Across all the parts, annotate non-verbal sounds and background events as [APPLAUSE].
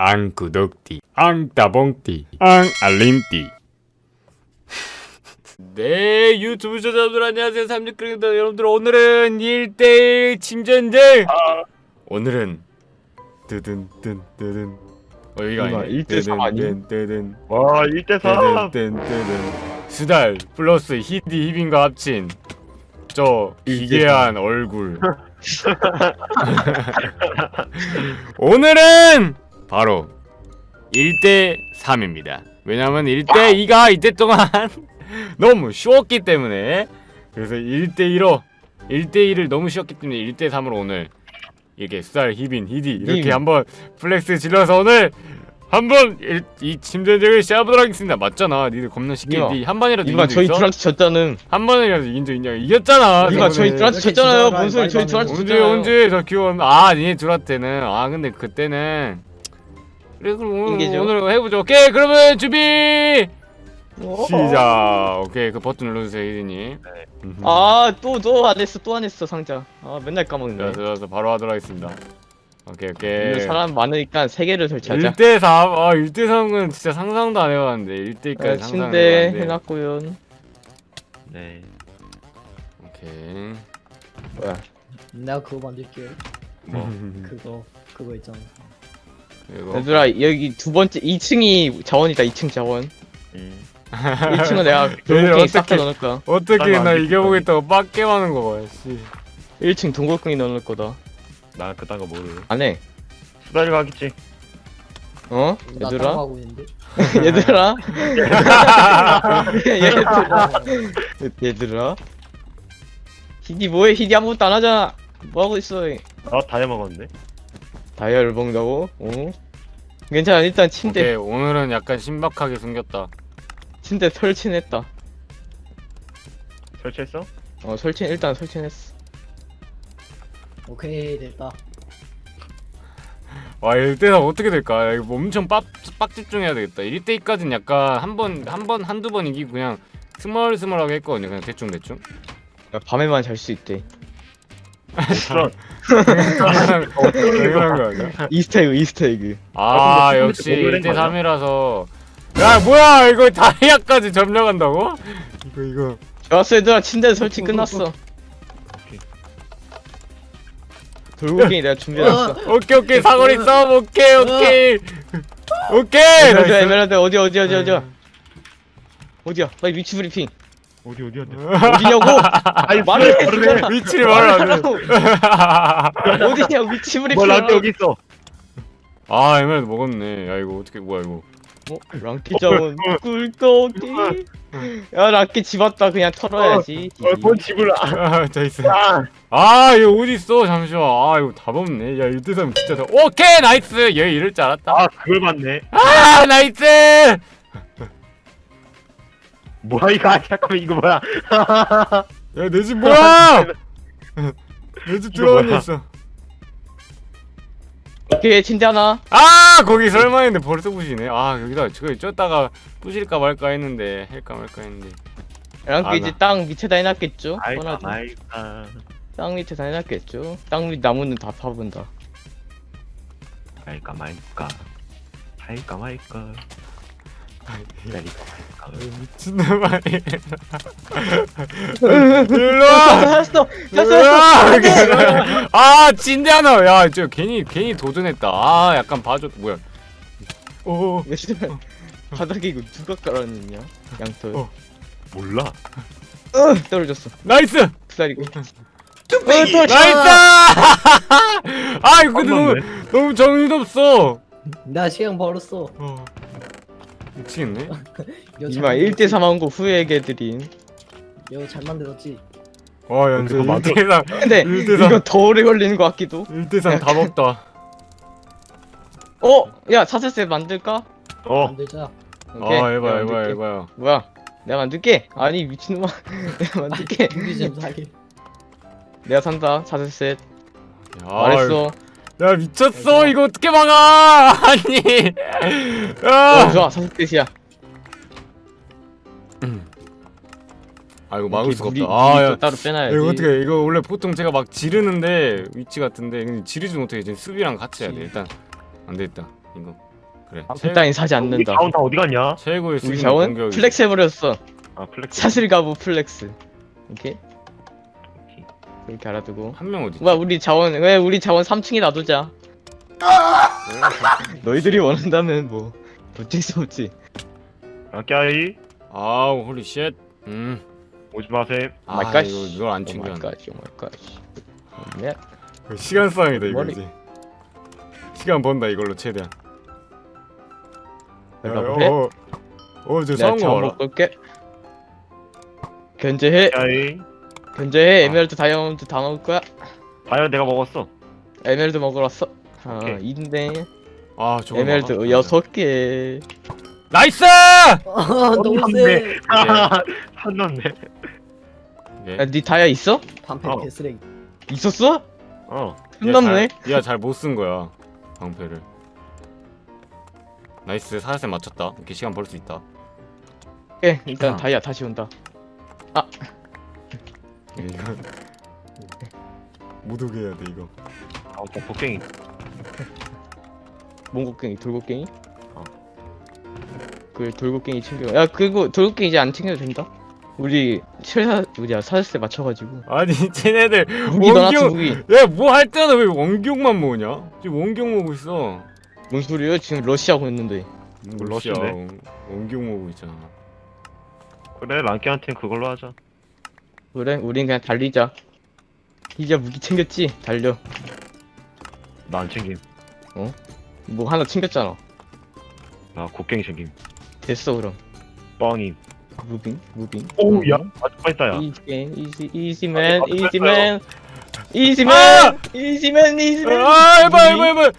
앙 구독띠 앙 따봉띠 앙 알림띠 네 유튜브 시청자들 안녕하세요. 삼육그룹입니다. 여러분들 오늘은 1대1 침전쟁! 오늘은 뜨든 뜬 뜨든. 어 여기가 아니네. 1대 삼 아님? 뜨든 와 1대4 뜨든 뜨든. 수달 플러스 히디 히빈과 합친 저 기괴한 얼굴. [LAUGHS] [LAUGHS] 오늘은 바로 1대 3입니다. 왜냐면 1대 2가 이때 동안 [LAUGHS] 너무 쉬웠기 때문에. 그래서 1대 2로 1대 2를 너무 쉬웠기 때문에 1대 3으로 오늘 이렇게 수달 히빈 히디 이렇게 님. 한번 플렉스 질러서 오늘 한번 일- 이 침전쟁을 시작해보도록 하겠습니다. 맞잖아. 니들 겁나 쉽게 님아, 니한 번이라도 이긴 적 저희 있어? 둘한테 졌잖음. 한 번이라도 이긴 적 있냐 이겼잖아. 이마 저희 이렇게 졌잖아요. 뭔 소리 저희 안 둘한테 되는 언제 졌잖아요. 언제 저 귀여운 아 니네 둘한테는. 아 근데 그때는 그래 그럼 오늘, 인계죠. 오늘 해보죠. 오케이 그러면 준비! 어? 시작. 오케이 그 버튼 눌러주세요 이든님 아또 또 안 했어 또 안 했어 상자. 아 맨날 까먹네. 자 들어서 바로 하도록 하겠습니다. 오케이 오늘 오케이 사람 많으니까 세 개를 설치하자. 1대 3, 아 1대 3은 진짜 상상도 안 해봤는데 1대 2까지 네, 상상 침대 안 해봤는데. 해놨고요. 네. 오케이. 뭐야? 내가 그거 만들게. 뭐? [LAUGHS] 그거 그거 있잖아. 이거 얘들아 여기 두 번째 2층이 자원이다 2층 자원 음. 1층은 내가 [LAUGHS] 얘들 돌고갱이 싹다 어떻게- 넣을 거야 어떻게 난나안 이겨보겠다고 빡게임하는 거 봐, 씨. 1층 동굴갱이 넣을 거다 나 그딴 거 모르. 안해 수다리가 하겠지. 어? 나 얘들아? 따라가고 있는데. [LAUGHS] [LAUGHS] 얘들아? 얘들아 얘들아? 히디 뭐해 히디 아무것도 안 하잖아 뭐하고 있어 아 다 해 먹었는데. 다이아를 먹는다고? 어? 괜찮아 일단 침대 오케이, 오늘은 약간 신박하게 숨겼다. 침대 설치했다 설치했어? 어 설치 일단 설치했어 오케이 됐다. [LAUGHS] 와, 1대3 어떻게 될까? 야, 이거 엄청 빡, 빡 집중해야 되겠다. 1대2까지는 약간 한 번, 한 번, 한두 번 이기고 그냥 스멀스멀하게 했거든요. 그냥 대충대충. 야, 밤에만 잘 수 있대. 당연한 당연한 거 아니야? 이스터에그 이스터에그 아, 근데 역시 거 1대 3이라서. 야, 뭐야! 이거 다이아까지 점령한다고? 이거, 이거. 좋았어 얘들아 침대 설치 끝났어 돌고갱이 내가 준비해놨어 오케이, 오케이. 사거리 싸움, 오케이, 오케이. 오케이! 에메랄드 나이스. 에메랄드 어디 어디 어디 어디야 어디야 빨리 위치 브리핑 어디 어디 어디. 어디냐고 [LAUGHS] 아니 말을 해. 위치를 말을 안 해. 어디냐 위치 브리핑 뭐 나한테 여기 있어. 아, 에메랄드 먹었네. 야, 이거 어떻게, 뭐야, 이거. 어? 랑키 자원 꿀꺽이 야 랑키 집 왔다 그냥 털어야지 어 뭔 집을 아. 아, [LAUGHS] 자 있어. 아. 아, 이거 어디 있어? 잠시만. 아, 이거 답 없네. 야, 이때 사람 진짜 다. 오케이, 나이스. 얘 이럴 줄 알았다. 아 그걸 봤네. 아, 나이스. 야, 뭐야 이거 아, 잠깐만 이거 뭐야? 내집 뭐야? [LAUGHS] 내 집 들어온 뭐야? 있어. 오케이 침대 하나 아, 거기 설마 했는데 벌써 부시네. 아, 여기다 저거 쪘다가 부실까 말까 했는데 할까 말까 했는데. 아, 이제 나. 땅 밑에다 해놨겠죠 아이까 뻔하지 아이까. 땅 밑에다 해놨겠죠 땅 밑 나무는 다 파본다 아이까 마이까. 아이까 마이까. 기다리까 마이까. 미친놈 아니. 일로 와. 찾았어 으아! 찾았어 아 진짜 하나 야저 괜히 괜히 도전했다. 아 약간 봐줘 뭐야. 오. 얘들아 바닥에 이거 누가 깔아놨냐? 양털. 어. 몰라. 어, 떨어졌어. 나이스! 기다리고. 나이스! [LAUGHS] 아 이거 근데 너무 너무 정신도 없어. 나 시간 벌었어. 어 미치겠네 [LAUGHS] 이마 만들었지? 1대 3 한 거 후회하게 드린 이거 잘 만들었지. 와 그거 맞아? 1대3 근데 일대삼. 이거 더 오래 걸리는 것 같기도 1대3 다 먹다 어? 야 사슬셋 만들까? 어. 만들자. 오케이, 아 내가 해봐 해봐 만들게. 해봐요 뭐야 내가 만들게? 아니 미친놈아 [LAUGHS] 내가 만들게 유기 좀 사게. 내가 산다 사슬셋 야, 말했어 야 미쳤어 이거 어떻게 막아 [LAUGHS] 아니 어 아 좋아 사슬셋이야 아 이거 막을 수가 없다 아야 또 따로 빼놔야지 이거 어떻게 이거 원래 보통 제가 막 지르는데 위치 같은데 근데 지르지 못해 지금 수비랑 같이 해야 돼 일단 안 되겠다 이거 그래. 방패 따윈 사지 우리 않는다. 자원 다 어디 갔냐? 최고의 우리 자원 공격이지. 플렉스 해버렸어. 아 플렉스. 사슬 가부 플렉스. 오케이. 그렇게 알아두고. 한 명 어디? 와 우리 자원 왜 우리 자원 3층에 놔두자. 너희들이 원한다면 뭐 어쩔 수 없지. 아까이 아우 홀리 쉣. 음. 오지 마셈. 아 마이 갓. 이거 이걸 안 챙겨. 오마이갓 오마이갓. 네. 시간 싸움이다. 이거지. 시간 번다 이걸로 최대한. 내가 어, 뭐해? 어, 어, 저 내가 싸운 거 자원. 먹고 올게. 견제해 아이. 견제해 아. 에메랄드 다이아몬드 다 먹을 거야. 과연 내가 먹었어. 에메랄드 먹으러 왔어. 아 오케이. 인데 아 저거 에메랄드. 여섯 개. 나이스! 아 너무 세. 네. 한 넣네. 예. 야, 네 다이아 있어? 반패 어. 개쓰레기. 있었어? 어. 끝났네. 얘가 잘 못 쓴 거야 방패를. 나이스 사슬 맞췄다. 이렇게 시간 벌 수 있다. 오케이 일단 아. 다이아 다시 온다. 이거 못 오게 해야 돼 이거. 아, 복- 복갱이. 몽골갱이 돌고갱이? 어. 그 돌고갱이 챙겨. 야 그거 돌고갱이 이제 안 챙겨도 된다. 우리 철사 우리야 사슬세 맞춰가지고 아니 쟤네들 무기 넣어놨지 원경 무기. 야뭐 할 때마다 왜 원경만 모으냐? 지금 원경 모으고 있어. 뭔 소리야? 지금 러시아고 있는데. 러시아 러시아인데? 원- 원경 모으고 있잖아. 그래 랑키한테 그걸로 하자. 그래 우린 그냥 달리자. 이제 무기 챙겼지? 달려. 나 안 챙김. 뭐 하나 챙겼잖아. 나 곡괭이 챙김. 됐어 그럼. 뻥임. 무빙 무빙. 오우 야. 어? 아주 빠있다 야. 이지 이지 이지맨 아, 이지맨 이지맨 아! 이지맨 이지맨. 아 해봐 해봐 해봐.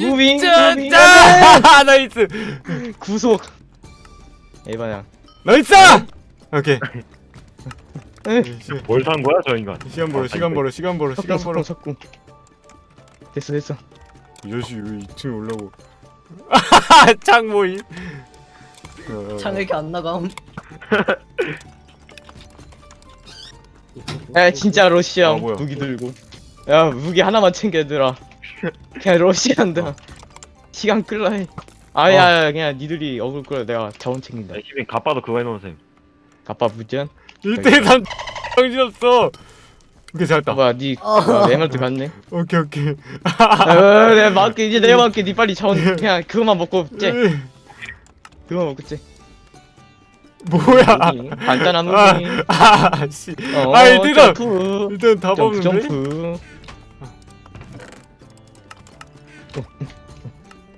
무빙 짜- 무빙. 짜! [LAUGHS] 나이스 구속. 에바야. 나이스. 오케이. 에. 시- 뭘산 거야 저 인간? 시간 벌어 아, 시간 벌어 시간 벌어 시간 벌어. 석궁. 됐어 됐어. 이 자식 왜 2층에 올라고? 창 모임. 어, 창 이렇게 안 나감. 야 진짜 러시아 아, 뭐야. 무기 들고. 야 무기 하나만 챙겨 얘들아. 그냥 러시아인다. 시간 끌라 해. 아야 그냥 니들이 어글 끌어 내가 자원 챙긴다. 야, 희빈 가빠도 그거 해놓으셈. 갑바 무전. 1대 3 [LAUGHS] 정신없어. 오케이 잘했다. 뭐야 니 아. 어, 에merald 갔네. 오케이 오케이. 아, 내가 맞게 이제 내가 맞게 니 빨리 자원 그냥 그거만 먹고 째. 으이, 그거만 먹고 째. 뭐야? 무기, 간단한 아, 무기. 아 씨. 어, 아, 일단 점프. 일단 다 점프 먹는데. 점프.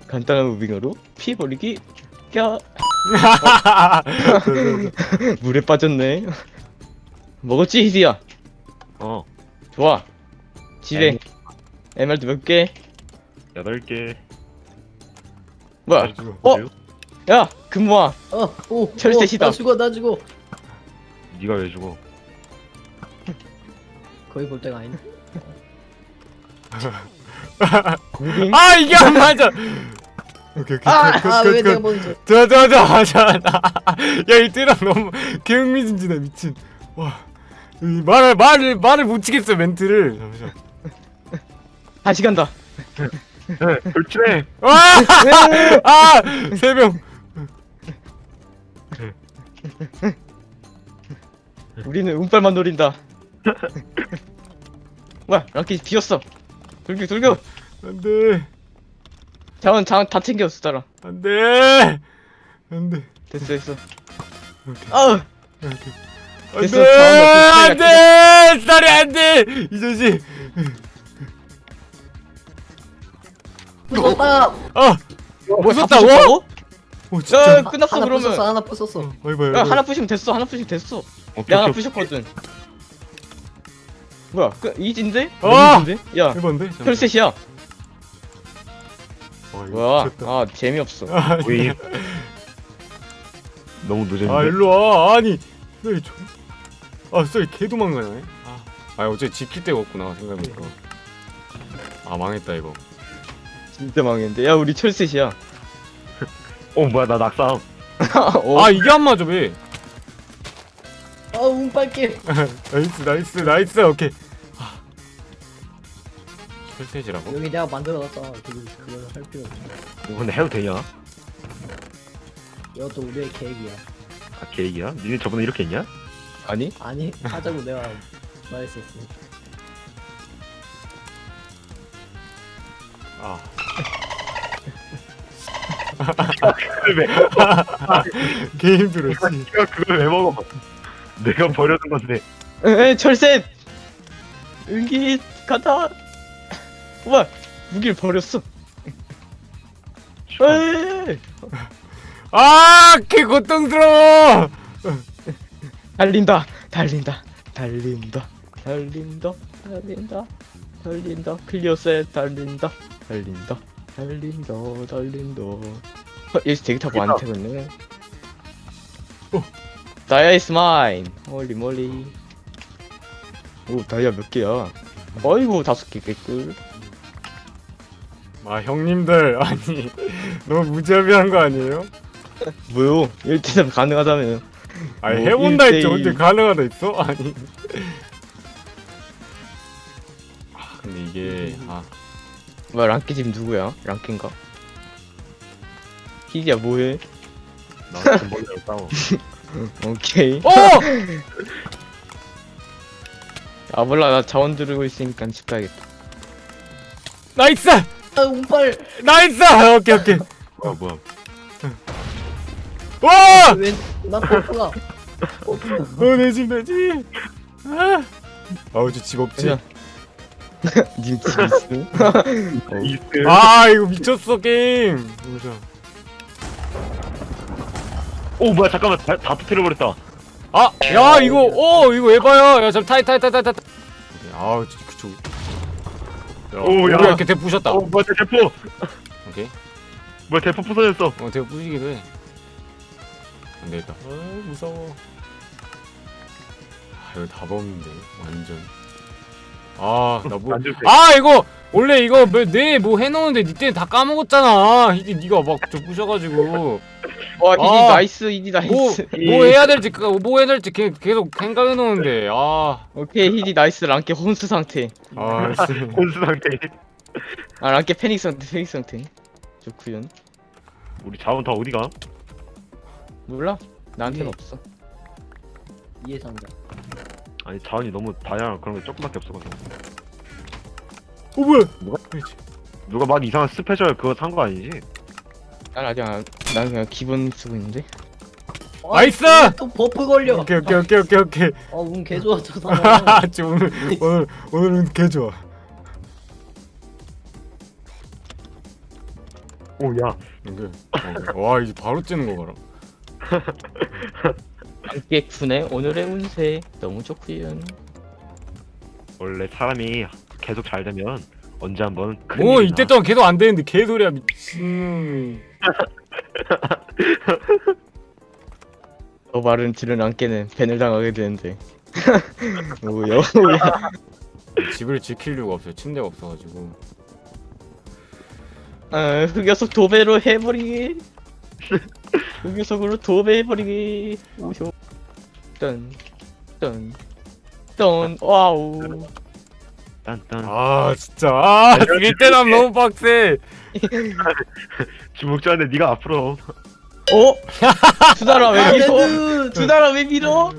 간단한 무빙으로 피 버리기. 야 [LAUGHS] 물에 빠졌네. 먹었지 히디야. 어. 좋아. 집에. 에merald 몇 개? 여덟 개. 뭐야? 어? 야 금모아. 어, 오, 철새시다. 오, 나 죽어, 나 죽어. 네가 왜 죽어? 거의 볼 때가 아니네. [LAUGHS] 아 이게 안 맞아. 오케이 오케이. 아, 그, 아, 그, 왜 그, 내가 먼저? 저저저 맞아. 야 이때랑 너무 개흥미진진해 미친. 와. 이 말을 말을 말을 못 치겠어 멘트를. 잠시만. 다시 간다. 돌진해. 아! 아! 세 명. 우리는 운빨만 노린다. 뭐야? 랑키 비었어. 돌격 돌격. 안 돼. 자원 자원 다 챙겼어 따라. 안 돼. 안 돼. 됐어 됐어. 오케이. 아우. 안 됐어, 돼. 자원 안 돼. 딸이 안 돼. 이 자식. 부쉈다. 아. 뭐다 부쉈다고? 부쉈다고? 오야 진짜. 끝났어 하나 그러면. 부쉈어, 하나 부쉈어. 어이 봐요. 야 하나 부시면 됐어 하나 부시면 됐어. 오케이, 내가 하나 오케이. 부셨거든. 뭐야? 그 이진데? 아! 이진데? 야 해봤는데? 혈셋이야. 어, 뭐야? 미쳤다. 아 재미없어. 아, 왜? 너무 늦었는데. 아 일로 와 아니 쏘리 좀... 아 쏘리 개 도망가네 아, 아 어째 지킬 데가 없구나 생각해보니까 아 망했다 이거 진짜 망했는데. 야 우리 철셋이야. [LAUGHS] 어 뭐야 나 낙상. [LAUGHS] 어. 아 이게 안 맞아 왜 아, 운빨게. [LAUGHS] 나이스 나이스 나이스 오케이 아. 철새지라고? 여기 내가 만들어놨잖아. 그거, 그걸 할 필요 없어. 이거 근데 해도 되냐? 이것도 우리의 계획이야. 아 계획이야? 니네 저번에 이렇게 했냐? 아니? 아니 하자고 내가 말했었어. 아 [LAUGHS] 그걸 왜 게임 들었지 내가 그걸 왜 먹어 내가 버려둔 건데 에 철새 은기 가다 우와 무기를 버렸어. 에이. 아 개 고통스러워. 달린다 달린다 달린다 달린다 달린다 달린다. 클리어셋 달린다 달린다 달린다 달린다. 어, 여기서 대기 타고 안 태웠네. 어. 다이아 이스 마인 홀리 몰리 오 다이아 몇 개야? 어이구 다섯 개 개꿀 아 형님들 [LAUGHS] 아니 너무 무자비한 거 아니에요? 뭐요 1대3 가능하다면 아니 뭐, 해본다 했지 일대일. 언제 가능하다 했어? [LAUGHS] 아니 아 근데 이게 아 뭐야 랑키 지금 누구야? 랑키인가? 희기야 뭐해? 나 금방이랑 싸워 [LAUGHS] 오케이 어! 아 몰라 나 자원 들고 있으니까 집 가야겠다 나이스! 아 운빨. 나이스! 오케이 오케이. 뭐야 뭐야. 와! 웬나 버프가 버프. 어 내집 내집. 아. 아우 저집 없지? 그냥 님집 [LAUGHS] 있어? 이스 아 이거 미쳤어 게임. 보자 오 뭐야 잠깐만. 다, 다 터뜨려버렸다. 아! 야 이거 어 이거 에바야 야 잠 타이 타이 타이 타이 타이. 아우 진짜 그쪽. 야, 오, 야. 우리가 이렇게 대 부셨다. 오 뭐야 대- 대포. 오케이. 뭐야 대포 부서졌어. 어 되게 부시기도 해. 안 되겠다. 아 무서워. 아 이거 답 없는데 완전. 아나 뭐 안줄 때. 아 이거 원래 이거 내뭐 해놓는데 니 때는 다 까먹었잖아. 이게 니가 막 저 부셔가지고 와 희기 아. 나이스 희기 나이스 뭐 뭐 해야 될지 그- 뭐 해야 될지 계- 계속 생각해 놓는데 아 오케이 희기 나이스 랑키 혼수 상태 아, 씨. [LAUGHS] 혼수 상태 아 랑키 패닉 상태 패닉 상태 좋구요 우리 자원 다 어디가? 몰라 나한테는 예. 없어 이해 상자. 아니 자원이 너무 다양한 그런 게 조금밖에 없어가지고 어 뭐야 누가 막 이상한 스페셜 그거 산 거 아니지? 난 아직 안, 난 그냥 기본 쓰고 있는데 아, 나이스! 또 버프 걸려. 오케이 오케이 오케이 오케이 오케이 어 운 개 좋아 저 사람. 아, [LAUGHS] 지금 오늘 오늘 오늘은 개 좋아 오야 오케이 오케이. 와 이제 바로 찌는 거 봐라 랑키의 쿤의 오늘의 운세 너무 좋구요 원래 사람이 계속 잘 되면 언제 한번 큰오 일이 이때 나. 동안 계속 안 되는데 개소리야 미친 너 말은 들은 랑키는 밴을 당하게 되는데 [LAUGHS] 뭐야 뭐야 집을 지킬 이유가 없어요 침대가 없어가지고 아, 흑여석 도배로 해버리기. 흑여석으로 도배해버리기. 우효. 떤, 떤, 떤, 와우. 딴딴 아 진짜 아 일대남 너무 빡세 [LAUGHS] 주먹자한테 네가 앞으로 어? 수달아 왜 밀어? 레드. 수달아 왜 밀어?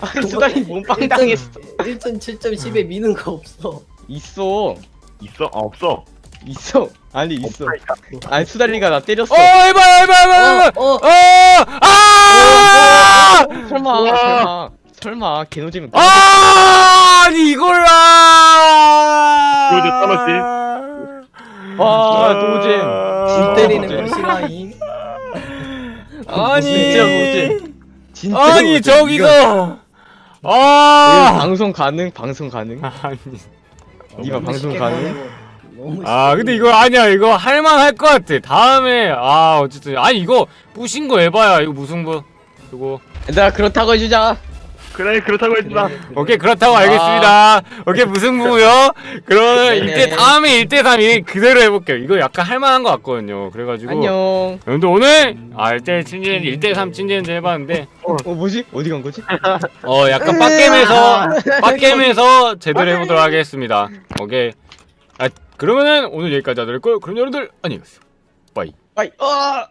아, 수달이 몸빵 당했어. 1.7.10에 미는 거 없어. 있어. 있어? 아 없어 있어. 아니, 있어. 아니, 수달리가 나 때렸어. 어 해봐 해봐 해봐 해봐 어, 어. 어아 설마, 설마. 설마, 개노잼이. 아, 아니 이걸 아. 이거 이제 떨어지? 와, 노잼. 진 때리는 노잼. 거 싫어잉. 아니 진짜 노잼. 진짜 아니 노잼. 저기서 이거 아 방송 가능? 방송 가능? 아니 니가 너무 방송 가능? 아 근데 이거 아니야 이거 할만할 것 같아 다음에 아 어쨌든 아니 이거 부신 거 해봐야 이거 무승부 그리고 얘들아 그렇다고 해주자 그래 그렇다고 했다 그래, 그래. 오케이 그렇다고 알겠습니다. 오케이 무승부고요? 그러면 네네. 이때 다음에 1대 3이 그대로 해볼게요. 이거 약간 할만한 것 같거든요. 그래가지고. 안녕. 여러분들 오늘 아 1대 친진 1대 3 친진전 해봤는데. 어 뭐지? 어디 간 거지? [LAUGHS] 어 약간 빡겜에서 [LAUGHS] 빡겜에서 제대로 해보도록 하겠습니다. 오케이. 아 그러면은 오늘 여기까지 하도록 했고요. 그럼 여러분들 안녕히 계세요. 바이. 아이. 어